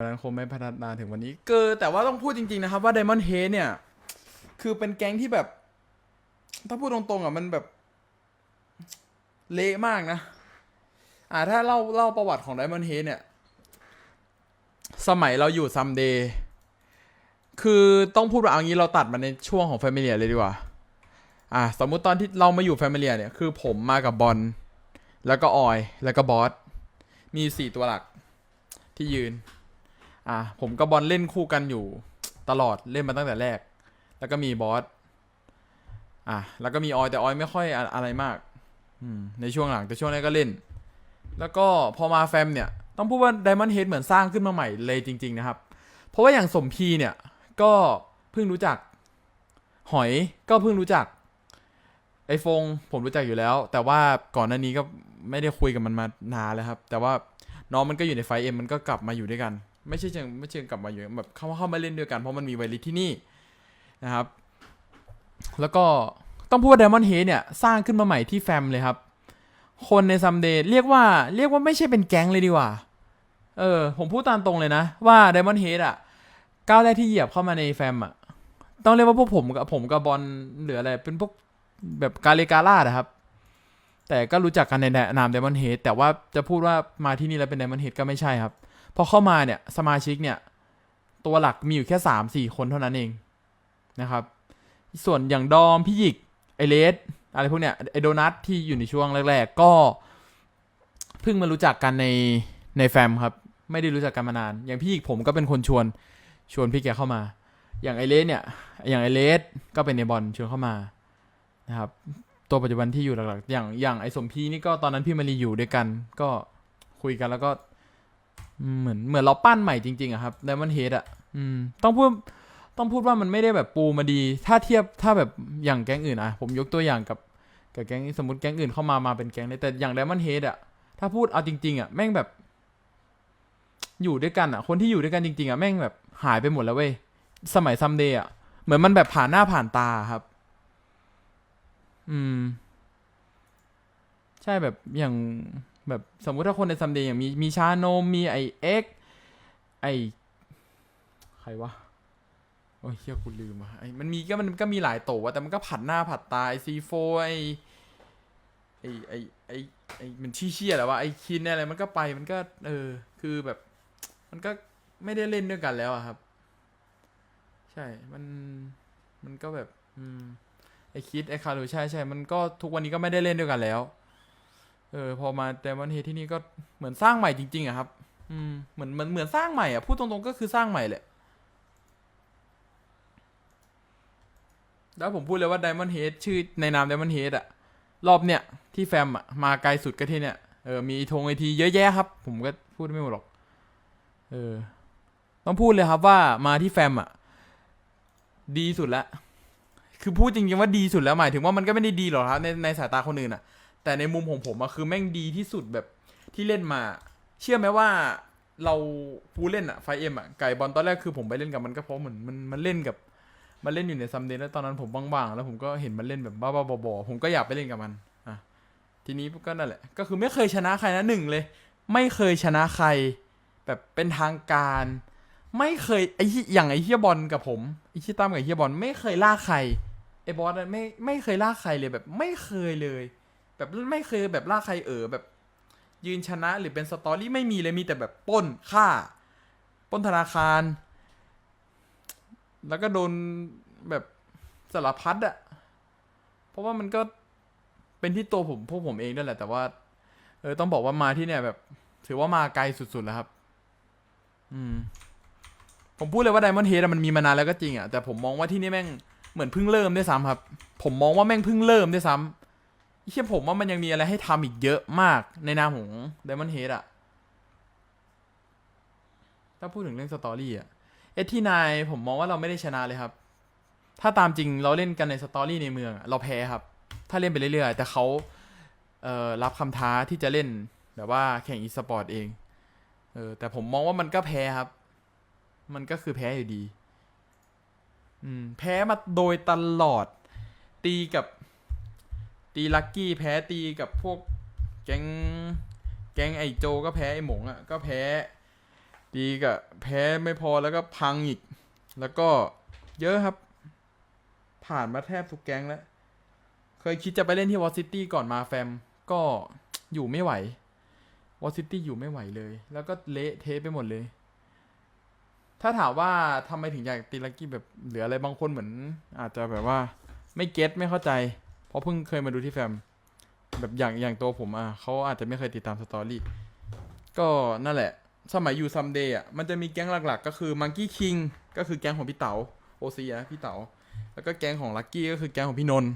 วันนั้นคงไม่พัฒนาถึงวันนี้เกิแต่ว่าต้องพูดจริง ๆ นะครับว่า Diamond Head เนี่ย คือเป็นแก๊งที่แบบ ถ้าพูดตรงๆอะมันแบบ เละมากนะ อ่าถ้าเล่าเล่าประวัติของ Diamond Head เนี่ย สมัยเราอยู่ซัมเดย์คือต้องพูดว่าเอางี้เราตัดมาในช่วงของ Familia เลยดีกว่า อ่า สมมุติตอนที่เรามาอยู่ Familia เนี่ยคือผมมากับบอลแล้วก็ออยแล้วก็บอสมีสี่ตัวหลักที่ยืน อะผมกับบอลเล่นคู่กันอยู่ตลอดเล่นมาตั้งแต่แรก แล้วก็มีบอสอะแล้วก็มีออยแต่ออยไม่ค่อยอะอะไรมากมในช่วงหลังแต่ช่วงแรกก็เล่น แล้วก็พอมาแฟมเนี่ย ต้องพูดว่า Diamond Head เหมือนสร้างขึ้นมาใหม่เลยจริง ๆ นะครับ เพราะว่าอย่างสมพีเนี่ย ก็เพิ่งรู้จัก หอยก็เพิ่งรู้จัก ไอฟงผมรู้จักอยู่แล้ว แต่ว่าก่อนหน้านี้ก็ไม่ได้คุยกับมันมานานแล้วครับ แต่ว่าน้องมันก็อยู่ในไฟเอ็มมันก็กลับมาอยู่ด้วยกัน ไม่ใช่เชิงไม่เชิงกลับมาอยู่แบบเข้าเข้ามาเล่นด้วยกันเพราะมันมีไวริสที่นี่นะครับ แล้วก็ต้องพูดว่า Diamond Head เนี่ย สร้างขึ้นมาใหม่ที่แฟมเลยครับ คนในซัมเดย์เรียกว่าเรียกว่าไม่ใช่เป็นแก๊งเลยดีกว่า เออ ผมพูดตามตรงเลยนะ ว่า Diamond Head อะก้าวแรกที่เหยียบเข้ามาในแฟมอะต้องเรียกว่าพวกผมกับผมกับบอลหรืออะไร เป็นพวกแบบกาเลกาล่าอะครับ แต่ก็รู้จักกันในนาม Diamond Head แต่ว่าจะพูดว่ามาที่นี่แล้วเป็น Diamond Head ก็ไม่ใช่ครับ พอเข้ามาเนี่ยสมาชิกเนี่ย ตัวหลักมีอยู่แค่สามสี่คนเท่านั้นเองนะครับ ส่วนอย่างดอมพี่หยิกไอเลสอะไรพวกเนี้ยไอโดนัทที่อยู่ในช่วงแรก ๆ ก็เพิ่งมารู้จักกันในในแฟมครับ ไม่ได้รู้จักกันมานาน อย่างพี่หยิกผมก็เป็นคนชวนชวนพี่แกเข้ามา อย่างไอเลสเนี่ย อย่างไอเลสก็เป็นในบอลชวนเข้ามานะครับตัวปัจจุบันที่อยู่หลักๆ อย่างอย่างไอสมพีนี่ก็ตอนนั้นพี่มารีอยู่ด้วยกัน ก็คุยกันแล้วก็ เหมือนเหมือนเราปั้นใหม่จริงๆอะครับ Diamond Head อะอืมต้องพูดต้องพูดว่ามันไม่ได้แบบปูมาดี ถ้าเทียบถ้าแบบอย่างแก๊งอื่นอะผมยกตัวอย่างกับกับแก๊งสมมติแก๊งอื่นเข้ามามาเป็นแก๊งเลยแต่อย่าง Diamond Head อะถ้าพูดเอาจริงๆอะแม่งแบบ อยู่ด้วยกันอะคนที่อยู่ด้วยกันจริงๆอะแม่งแบบหายไปหมดแล้วเว้ยสมัยซัมเดย์อะเหมือนมันแบบผ่านหน้าผ่านตาครับ อืม ใช่แบบอย่าง แบบสมมุติถ้าคนในซัมเดย์อย่างมีมีชาโนมมีไอเอ็กไอใครวะโอ้ยเฮียกูลืมว่ะไอมันมีก็มันก็มีหลายโตวอะแต่มันก็ผัดหน้าผัดตาไอซีโฟไอไอไอไอไอมันชี้เชี่ยแหละว่าไอคินอะไรมันก็ไปมันก็ เออ คือแบบ มันก็ไม่ได้เล่นด้วยกันแล้วอะครับ ใช่ มันมันก็แบบ อืมไอคิดไอคารูใช่ใช่ มันก็ทุกวันนี้ก็ไม่ได้เล่นด้วยกันแล้ว เออพอมาแต่วันเฮที่นี่ก็เหมือนสร้างใหม่จริง ๆอะครับ อืมเหมือนเหมือนเหมือนสร้างใหม่อะพูดตรงๆก็คือสร้างใหม่แหละแล้วผมพูดเลยว่า Diamond Head ชื่อในนาม Diamond Head อะรอบเนี้ยที่แฟมอะมาไกลสุดก็ที่เนี้ยเออมีธงไอทีเยอะแยะครับ ผมก็พูดไม่หมดหรอก เออ ต้องพูดเลยครับว่ามาที่แฟมอะดีสุดแล้วคือพูดจริงๆว่าดีสุดแล้วหมายถึงว่ามันก็ไม่ได้ดีหรอกครับในในสายตาคนอื่นอะ แต่ในมุมของผมอะคือแม่งดีที่สุดแบบที่เล่นมา เชื่อไหมว่าเราผู้เล่นอะไฟเอ็มอะไก่บอลตอนแรกคือผมไปเล่นกับมันก็เพราะเหมือนมันมันเล่นกับ มันเล่นอยู่ในซัมเดย์แล้วตอนนั้นผมว่างๆแล้วผมก็เห็นมันเล่นแบบบ้าๆบอๆผมก็อยากไปเล่นกับมันอะทีนี้ก็นั่นแหละ ก็คือไม่เคยชนะใครนะหนึ่งเลย ไม่เคยชนะใคร แบบเป็นทางการ ไม่เคยไอ้อย่างไอ้เฮียบอลกับผมไอ้เฮียตั้มกับไอ้เฮียบอลไม่เคยล่าใครไอ้บอสไม่ไม่เคยล่าใครเลยแบบไม่เคยเลย แบบไม่เคยแบบล่าใครเออแบบ ยืนชนะหรือเป็นสตอรี่ไม่มีเลยมีแต่แบบป้นฆ่าป้นธนาคาร แล้วก็โดนแบบสารพัดอะเพราะว่ามันก็เป็นที่ตัวผมพวกผมเองนั่นแหละ แต่ว่า เออ ต้องบอกว่ามาที่เนี่ยแบบ ถือว่ามาไกลสุดๆแล้วครับ อืม ผมพูดเลยว่าไดมอนด์เฮดมันมีมานานแล้วก็จริงอะแต่ผมมองว่าที่นี่แม่งเหมือนเพิ่งเริ่มด้วยซ้ำครับ ผมมองว่าแม่งเพิ่งเริ่มด้วยซ้ำ เชื่อผมว่ามันยังมีอะไรให้ทำอีกเยอะมากในนามของ Diamond Head อะถ้าพูดถึงเรื่องสตอรี่อะเอที่นายผมมองว่าเราไม่ได้ชนะเลยครับ ถ้าตามจริงเราเล่นกันในสตอรี่ในเมือง เราแพ้ครับ ถ้าเล่นไปเรื่อยๆ แต่เขาเอ่อรับคำท้าที่จะเล่นแบบว่าแข่งอีสปอร์ตเองเออแต่ผมมองว่ามันก็แพ้ครับ มันก็คือแพ้อยู่ดี อืม แพ้มาโดยตลอด ตีกับ ตีลักกี้แพ้ตีกับพวกแก๊งแก๊งไอโจก็แพ้ไอหมงอะก็แพ้ดีกับแพ้ไม่พอแล้วก็พังอีก แล้วก็เยอะครับ ผ่านมาแทบทุกแก๊งแล้ว เคยคิดจะไปเล่นที่วอซิตี้ก่อนมาแฟม ก็อยู่ไม่ไหววอซิตี้อยู่ไม่ไหวเลย แล้วก็เละเทะไปหมดเลย ถ้าถามว่าทำไมถึงอยากตีลักกี้แบบเหลืออะไรบางคนเหมือน อาจจะแบบว่า ไม่เก็ตไม่เข้าใจ เพราะเพิ่งเคยมาดูที่แฟม แบบอย่างอย่างตัวผมอะเขาอาจจะไม่เคยติดตามสตอรี่ ก็นั่นแหละ สมัยอยู่ซัมเดย์อะ มันจะมีแก๊งหลัก ๆ ก็คือมังกี้คิงก็คือแก๊งของพี่เต๋าโอซีอะพี่เต๋าแล้วก็แก๊งของลักกี้ก็คือแก๊งของพี่นนท์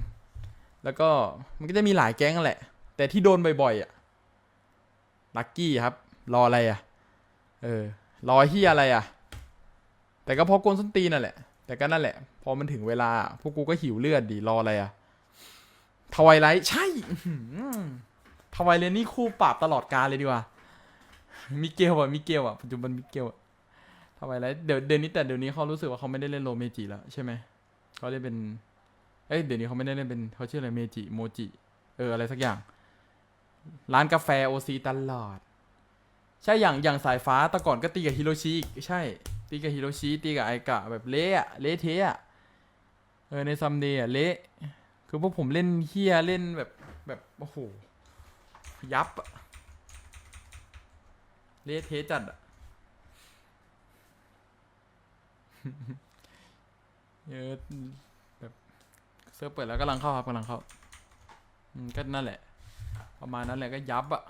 แล้วก็มันก็จะมีหลายแก๊งนั่นแหละ แต่ที่โดนบ่อยๆอะลักกี้ครับ รออะไรอะ เออ รอที่อะไรอะ แต่ก็เพราะกวนส้นตีนนั่นแหละ แต่ก็นั่นแหละ พอมันถึงเวลา พวกกูก็หิวเลือดดี รออะไรอะ ทวายไลท์ใช่ทวายเลนนี่คู่ปราบตลอดกาลเลยดีกว่ามิเกลอะมิเกลอะปัจจุบันมิเกลอะทวายไลท์เดี๋ยวเดี๋ยวนี้แต่เดี๋ยวนี้เขารู้สึกว่าเขาไม่ได้เล่นโรเมจิแล้วใช่ไหมเขาเล่นเป็นเอ้ยเดี๋ยวนี้เขาไม่ได้เล่นเป็นเขาชื่ออะไรเมจิโมจิเอออะไรสักอย่าง ร้านกาแฟโอซีตลอด ใช่อย่างอย่างสายฟ้าแต่ก่อนก็ตีกับฮิโรชิอีกใช่ ตีกับฮิโรชิตีกับไอกะแบบเละเละเทะเออในซัมเดย์เละ คือพวกผมเล่นเฮียเล่นแบบแบบโอ้โหยับอะเละเทะจัดอะเยอะแบบเซิร์ฟเปิดแล้วกำลังเข้าครับกำลังเข้า อืมก็นั่นแหละ ประมาณนั้นแหละก็ยับอะ